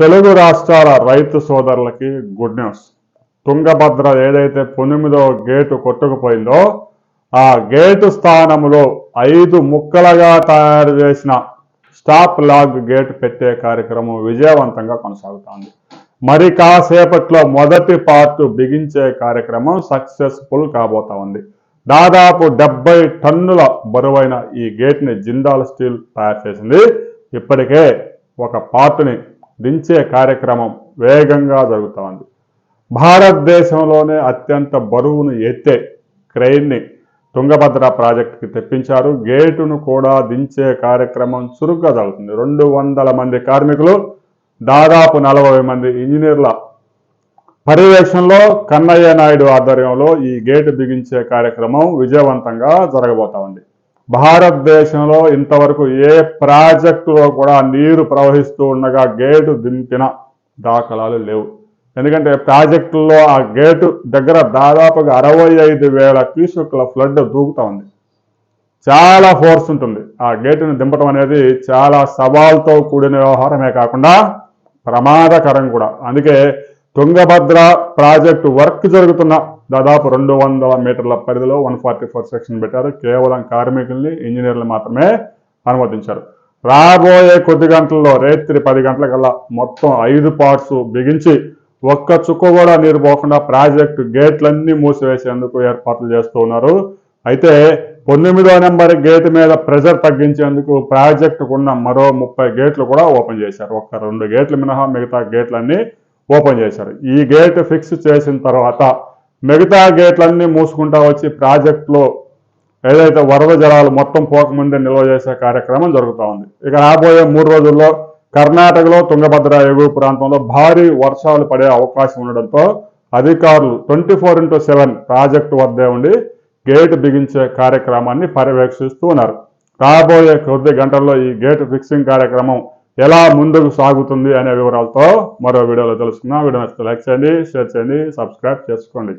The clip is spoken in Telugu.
తెలుగు రాష్ట్రాల రైతు సోదరులకి గుడ్ న్యూస్. తుంగభద్ర ఏదైతే పొనిమిదో గేటు కొట్టుకుపోయిందో ఆ గేటు స్థానంలో ఐదు ముక్కలుగా తయారు చేసిన స్టాప్ లాగ్ గేట్ పెట్టే కార్యక్రమం విజయవంతంగా కొనసాగుతోంది. మరి కాసేపట్లో మొదటి పార్ట్ బిగించే కార్యక్రమం సక్సెస్ఫుల్ కాబోతా ఉంది. దాదాపు డెబ్బై టన్నుల బరువైన ఈ గేట్ని జిందాల్ స్టీల్ తయారు చేసింది. ఇప్పటికే ఒక పార్ట్ని దించే కార్యక్రమం వేగంగా జరుగుతోంది. భారతదేశంలోనే అత్యంత బరువును ఎత్తే క్రెయిన్ని తుంగభద్ర ప్రాజెక్టుకి తెప్పించారు. గేటును కూడా దించే కార్యక్రమం చురుగ్గా జరుగుతుంది రెండు వందల మంది కార్మికులు దాదాపు నలభై మంది ఇంజనీర్ల పర్యవేక్షణలో కన్నయ్య నాయుడు ఆధ్వర్యంలో ఈ గేటు బిగించే కార్యక్రమం విజయవంతంగా జరగబోతా ఉంది భారతదేశంలో ఇంతవరకు ఏ ప్రాజెక్టులో కూడా నీరు ప్రవహిస్తూ ఉండగా గేటు దింపిన దాఖలాలు లేవు. ఎందుకంటే ప్రాజెక్టుల్లో ఆ గేటు దగ్గర దాదాపుగా అరవై ఐదు వేల క్యూసెక్ల ఫ్లడ్ దూకుతూ ఉంది. చాలా ఫోర్స్ ఉంటుంది. ఆ గేటును దింపడం అనేది చాలా సవాల్తో కూడిన వ్యవహారమే కాకుండా ప్రమాదకరం కూడా. అందుకే తుంగభద్ర ప్రాజెక్టు వర్క్ జరుగుతున్న దాదాపు రెండు వందల మీటర్ల పరిధిలో వన్ ఫార్టీ ఫోర్ సెక్షన్ పెట్టారు. కేవలం కార్మికుల్ని ఇంజనీర్లు మాత్రమే అనుమతించారు. రాబోయే కొద్ది గంటల్లో రేత్రి పది గంటలకల్లా మొత్తం ఐదు పార్ట్స్ బిగించి ఒక్క చుక్క కూడా నీరు పోకుండా ప్రాజెక్టు గేట్లన్నీ మూసివేసేందుకు ఏర్పాట్లు చేస్తూ ఉన్నారు. అయితే పంతొమ్మిదో నెంబర్ గేట్ మీద ప్రెషర్ తగ్గించేందుకు ప్రాజెక్టుకున్న మరో ముప్పై గేట్లు కూడా ఓపెన్ చేశారు. ఒక్క రెండు గేట్లు మినహా మిగతా గేట్లన్నీ ఓపెన్ చేశారు. ఈ గేట్ ఫిక్స్ చేసిన తర్వాత మిగతా గేట్లన్నీ మూసుకుంటా వచ్చి ప్రాజెక్టులో ఏదైతే వరద జలాలు మొత్తం పోకముందే నిల్వ చేసే కార్యక్రమం జరుగుతూ ఉంది. ఇక రాబోయే మూడు రోజుల్లో కర్ణాటకలో తుంగభద్ర ఎగువ ప్రాంతంలో భారీ వర్షాలు పడే అవకాశం ఉండడంతో అధికారులు twenty four into seven project వద్దే ఉండి గేటు బిగించే కార్యక్రమాన్ని పర్యవేక్షిస్తూ ఉన్నారు. రాబోయే కొద్ది గంటల్లో ఈ గేటు ఫిక్సింగ్ కార్యక్రమం ఎలా ముందుకు సాగుతుంది అనే వివరాలతో మరో వీడియోలో తెలుసుకుందాం. వీడియో నచ్చితే లైక్ చేయండి షేర్ చేయండి సబ్స్క్రైబ్ చేసుకోండి.